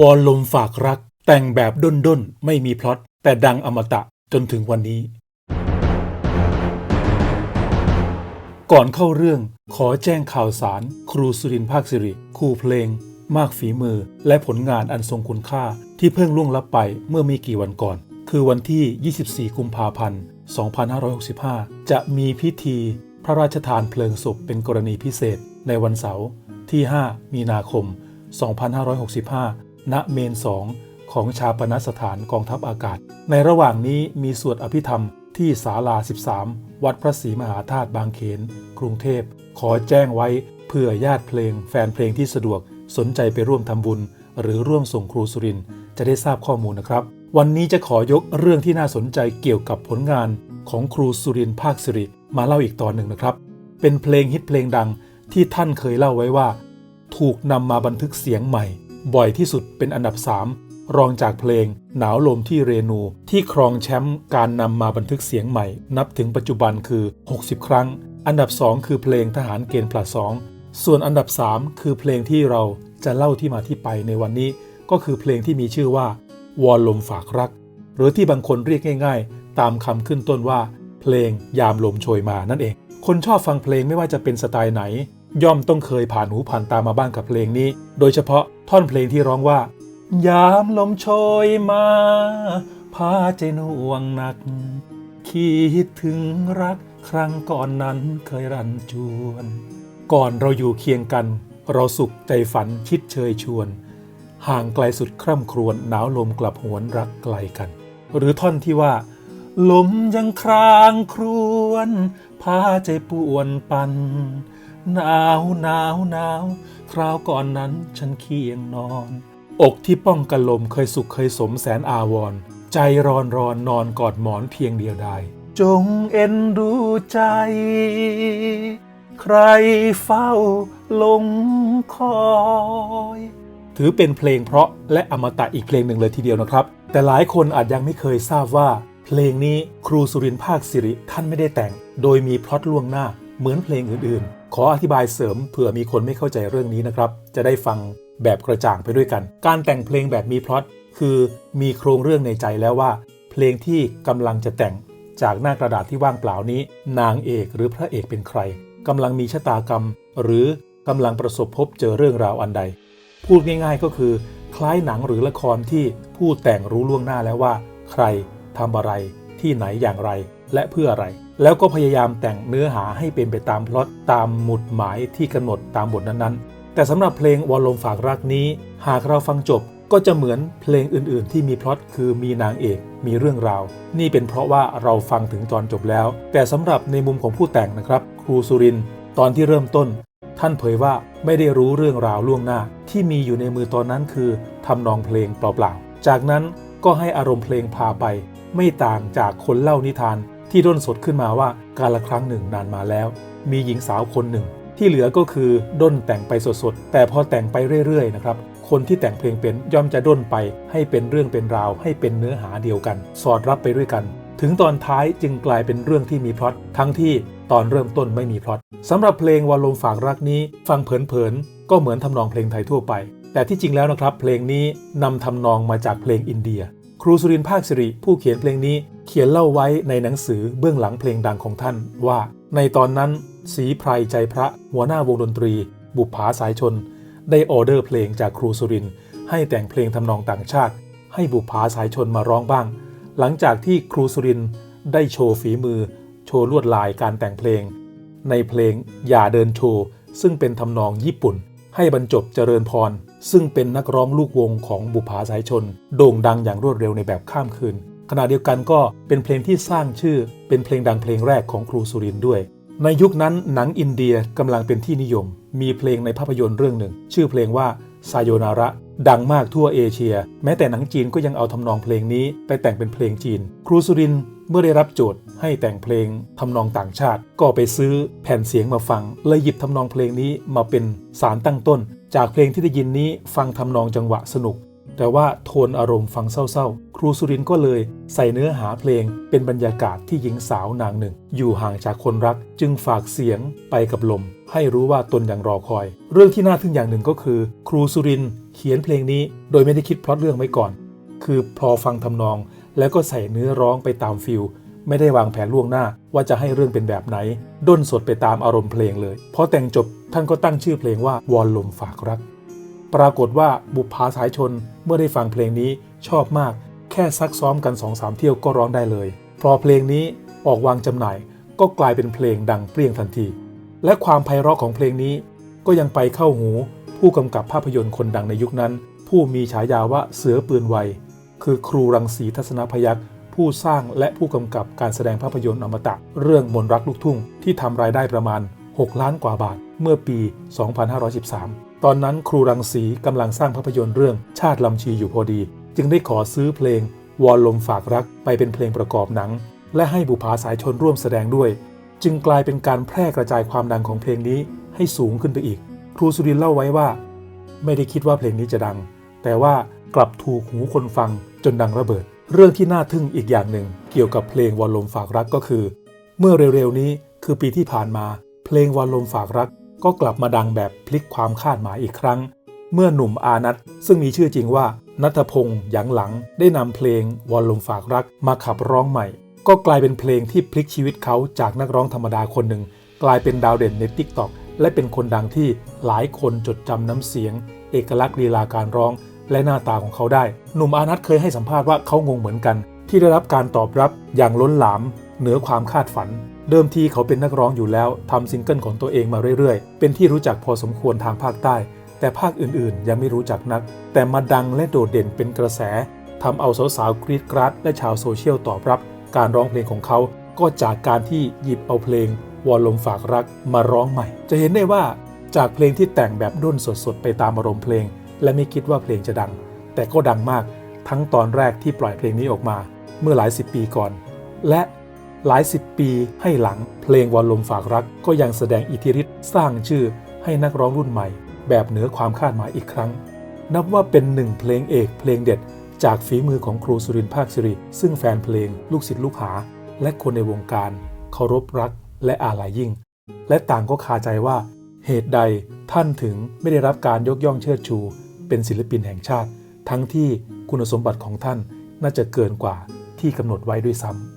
วอลลมฝากรัก แต่งแบบด้นด้นๆไม่มีพล็อต แต่ดังอมตะจนถึงวันนี้ ก่อนเข้าเรื่องขอแจ้งข่าวสาร ครูสุรินทร์ภาคสิริครูเพลง มากฝีมือ และผลงานอันทรงคุณค่าที่เพิ่งล่วงลับไปเมื่อไม่กี่วันก่อน คือวันที่ 24 กุมภาพันธ์ 2565 จะมีพิธีพระราชทานเพลิงศพเป็นกรณีพิเศษในวันเสาร์ที่ 5 มีนาคม 2565 ณเมน2ของชาปนสถานกองทัพอากาศ ในระหว่างนี้มีสวดอภิธรรมที่ศาลา 13 วัดพระศรีมหาธาตุบางเขน กรุงเทพ ขอแจ้งไว้เพื่อญาติเพลง แฟนเพลงที่สะดวกสนใจไปร่วมทำบุญ หรือร่วมส่งครูสุรินจะได้ทราบข้อมูลนะครับ วันนี้จะขอยกเรื่องที่น่าสนใจเกี่ยวกับผลงานของครูสุรินภาคสิริมาเล่าอีกตอนหนึ่งนะครับ เป็นเพลงฮิตเพลงดังที่ท่านเคยเล่าไว้ว่า ถูกนำมาบันทึกเสียงใหม่ บ่อยที่สุดเป็นอันดับ 3 รองจากเพลงหนาวลมที่เรนู ที่ครองแชมป์การนำมาบันทึกเสียงใหม่ นับถึงปัจจุบันคือ 60 ครั้ง อันดับ 2 คือเพลงทหารเกณฑ์ผลัดสองส่วนอันดับ 3 คือเพลงที่เราจะเล่าที่มาที่ไปในวันนี้ ก็คือเพลงที่มีชื่อว่า วอลลมฝากรัก หรือที่บางคนเรียกง่าย ๆ ตามคำขึ้นต้นว่า เพลงยามลมโชยมานั่นเอง คนชอบฟังเพลงไม่ว่าจะเป็นสไตล์ไหน ย่อมต้องเคยผ่านหูผ่านตามาบ้างกับเพลงนี้ โดยเฉพาะท่อนเพลงที่ร้องว่า ยามลมโชยมาพาใจน่วงหนัก คิดถึงรักครั้งก่อนนั้นเคยรันจวน ก่อนเราอยู่เคียงกัน เราสุขใจฝันชิดเชยชวน ห่างไกลสุดคร่ำครวญหนาวลมกลับหวนรักไกลกัน หรือท่อนที่ว่า ลมยังครางครวน พาใจป่วนปัน หนาวหนาวหนาวคราวก่อนนั้นฉันเคียงนอน อกที่ป้องกันลมเคยสุขเคยสมแสนอาวร์ใจรอนรอนนอนกอดหมอนเพียงเดียวดายจงเอ็นดูใจ ใครเฝ้าลงคอย ถือเป็นเพลงเพราะและอมตะอีกเพลงหนึ่งเลยทีเดียวนะครับ แต่หลายคนอาจยังไม่เคยทราบว่า เพลงนี้ครูสุรินทร์ภาคสิริท่านไม่ได้แต่ง โดยมีพล็อตล่วงหน้าเหมือนเพลงอื่นๆ ขออธิบายเสริมเผื่อมีคนไม่เข้าใจเรื่องนี้นะครับ จะได้ฟังแบบกระจ่างไปด้วยกัน การแต่งเพลงแบบมีพล็อตคือมีโครงเรื่องในใจแล้วว่า เพลงที่กำลังจะแต่งจากหน้ากระดาษที่ว่างเปล่านี้ นางเอกหรือพระเอกเป็นใครกำลังมีชะตากรรม หรือกำลังประสบพบเจอเรื่องราวอันใด พูดง่ายๆก็คือ คล้ายหนังหรือละครที่ผู้แต่งรู้ล่วงหน้าแล้วว่า ใครทำอะไร ที่ไหนอย่างไร และเพื่ออะไร แล้วก็พยายามแต่งเนื้อหาให้เป็นไปตามพล็อตตามหมุดหมายที่กำหนดตามบทนั้นๆ แต่สำหรับเพลงวอลลมฝากรักนี้ หากเราฟังจบก็จะเหมือนเพลงอื่นๆ ที่มีพล็อตคือมีนางเอกมีเรื่องราว นี่เป็นเพราะว่าเราฟังถึงตอนจบแล้ว แต่สำหรับในมุมของผู้แต่งนะครับ ครูสุรินตอนที่เริ่มต้น ท่านเผยว่าไม่ได้รู้เรื่องราวล่วงหน้า ที่มีอยู่ในมือตอนนั้นคือทำนองเพลงเปล่าๆ จากนั้นก็ให้อารมณ์เพลงพาไป ไม่ต่างจากคนเล่านิทาน ที่ด้นสดขึ้นมาว่าการละครั้งหนึ่งนานมาแล้ว มีหญิงสาวคนหนึ่ง ที่เหลือก็คือด้นแต่งไปสดๆแต่พอแต่งไปเรื่อยๆนะครับคนที่แต่งเพลงเป็นย่อมจะด้นไป ให้เป็นเรื่องเป็นราว ให้เป็นเนื้อหาเดียวกัน สอดรับไปด้วยกัน ถึงตอนท้ายจึงกลายเป็นเรื่องที่มีพล็อตทั้งที่ตอนเริ่มต้นไม่มีพล็อตสำหรับเพลงวอลลมฝากรักนี้ ฟังเผินๆก็เหมือนทำนองเพลงไทยทั่วไป แต่ที่จริงแล้วนะครับ เพลงนี้นำทำนองมาจากเพลงอินเดีย ครูสุรินทร์ภาคสิริผู้เขียนเพลงนี้ เขียนเล่าไว้ในหนังสือเบื้องหลังเพลงดังของท่านว่า ในตอนนั้นสีไพรใจพระหัวหน้าวงดนตรี บุปผาสายชน ได้ออเดอร์เพลงจากครูสุริน ให้แต่งเพลงทำนองต่างชาติ ให้บุปผาสายชนมาร้องบ้าง หลังจากที่ครูสุรินได้โชว์ฝีมือ โชว์ลวดลายการแต่งเพลง ในเพลงอย่าเดินโชว์ซึ่งเป็นทำนองญี่ปุ่น ให้บรรจบเจริญพรซึ่งเป็นนักร้องลูกวงของบุปผาสายชน โด่งดังอย่างรวดเร็วในแบบข้ามคืน ขณะเดียวกันก็เป็นเพลงที่สร้างชื่อเป็นเพลงดังเพลงแรกของครูสุรินด้วย ในยุคนั้นหนังอินเดียกำลังเป็นที่นิยม มีเพลงในภาพยนตร์เรื่องหนึ่ง ชื่อเพลงว่าซาโยนาระดังมากทั่วเอเชีย แม้แต่หนังจีนก็ยังเอาทำนองเพลงนี้ไปแต่งเป็นเพลงจีน ครูสุรินเมื่อได้รับโจทย์ให้แต่งเพลงทำนองต่างชาติ ก็ไปซื้อแผ่นเสียงมาฟังเลยหยิบทำนองเพลงนี้มาเป็นสารตั้งต้น จากเพลงที่ได้ยินนี้ฟังทำนองจังหวะสนุก แต่ว่าโทนอารมณ์ฟังเศร้าๆ ครูสุรินก็เลยใส่เนื้อหาเพลงเป็นบรรยากาศที่หญิงสาวนางหนึ่ง อยู่ห่างจากคนรัก จึงฝากเสียงไปกับลม ให้รู้ว่าตนยังรอคอย เรื่องที่น่าทึ่งอย่างหนึ่งก็คือ ครูสุรินเขียนเพลงนี้โดยไม่ได้คิดพล็อตเรื่องไว้ก่อน คือพอฟังทำนอง แล้วก็ใส่เนื้อร้องไปตามฟิลไม่ได้วางแผนล่วงหน้าว่าจะให้เรื่องเป็นแบบไหน ด้นสดไปตามอารมณ์เพลงเลยพอแต่งจบท่านก็ตั้งชื่อเพลงว่าวอนลมฝากรัก ปรากฏว่าบุปผาสายชนเมื่อได้ฟังเพลงนี้ชอบมาก แค่ซักซ้อมกัน2อสามเที่ยวก็ร้องได้เลย พอเพลงนี้ออกวางจำหน่ายก็กลายเป็นเพลงดังเปรี้ยงทันที และความไพเราะของเพลงนี้ ก็ยังไปเข้าหู ผู้กำกับภาพยนตร์คนดังในยุคนั้น ผู้มีฉายาว่าเสือปืนไว คือครูรังสีทัศนพยัคฆ์ผู้สร้างและผู้กำกับการแสดงภาพยนตร์อมตะ เรื่องมนรักลูกทุ่ง ที่ทำรายได้ประมาณ 6 ล้านกว่าบาทเมื่อปี 2513 ตอนนั้นครูรังสีกำลังสร้างภาพยนตร์เรื่องชาติลำชีอยู่พอดี จึงได้ขอซื้อเพลงวอนลมฝากรักไปเป็นเพลงประกอบหนัง และให้บุภาสายชนร่วมแสดงด้วย จึงกลายเป็นการแพร่กระจายความดังของเพลงนี้ให้สูงขึ้นไปอีก ครูสุรินเล่าไว้ว่า ไม่ได้คิดว่าเพลงนี้จะดัง แต่ว่ากลับถูกหูคนฟังจนดังระเบิด เรื่องที่น่าทึ่งอีกอย่างหนึ่ง เกี่ยวกับเพลงวอลลมฝากรักก็คือ เมื่อเร็วๆนี้คือปีที่ผ่านมา เพลงวอลลมฝากรัก ก็กลับมาดังแบบพลิกความคาดหมายอีกครั้ง เมื่อหนุ่มอานัทซึ่งมีชื่อจริงว่านัทพงษ์หยางหลังได้นำเพลงวอลลุมฝากรักมาขับร้องใหม่ ก็กลายเป็นเพลงที่พลิกชีวิตเขาจากนักร้องธรรมดาคนหนึ่ง กลายเป็นดาวเด่นในทิกตอกและเป็นคนดังที่หลายคนจดจำน้ำเสียง เอกลักษณ์ลีลาการร้อง และหน้าตาของเขาได้ หนุ่มอานัทเคยให้สัมภาษณ์ว่าเขางงเหมือนกัน ที่ได้รับการตอบรับอย่างล้นหลาม เหนือความคาดฝัน เดิมทีเขาเป็นนักร้องอยู่แล้วทำซิงเกิลของตัวเองมาเรื่อยๆ เป็นที่รู้จักพอสมควรทางภาคใต้ แต่ภาคอื่นๆ ยังไม่รู้จักนัก แต่มาดังและโดดเด่นเป็นกระแสทำเอาสาวๆกรีดกราดและชาวโซเชียลตอบรับ การร้องเพลงของเขาก็จากการที่หยิบเอาเพลงวอลลมฝากรักมาร้องใหม่ จะเห็นได้ว่าจากเพลงที่แต่งแบบด้นสดๆ ไปตามอารมณ์เพลง และไม่คิดว่าเพลงจะดัง แต่ก็ดังมากทั้งตอนแรกที่ปล่อยเพลงนี้ออกมา เมื่อหลายสิบปีก่อน และ หลายสิบปีให้หลังเพลงวอลลมฝากรัก ก็ยังแสดงอิทธิฤทธิ์สร้างชื่อให้นักร้องรุ่นใหม่ แบบเหนือความคาดหมายอีกครั้ง นับว่าเป็นหนึ่งเพลงเอกเพลงเด็ด จากฝีมือของครูสุรินทร์ภาคสิริ ซึ่งแฟนเพลง ลูกศิษย์ลูกหา และคนในวงการเคารพรักและอาลัยยิ่ง และต่างก็คาใจว่า เหตุใดท่านถึงไม่ได้รับการยกย่องเชิดชู เป็นศิลปินแห่งชาติ ทั้งที่คุณสมบัติของท่านน่าจะเกินกว่าที่กำหนดไว้ด้วยซ้ำ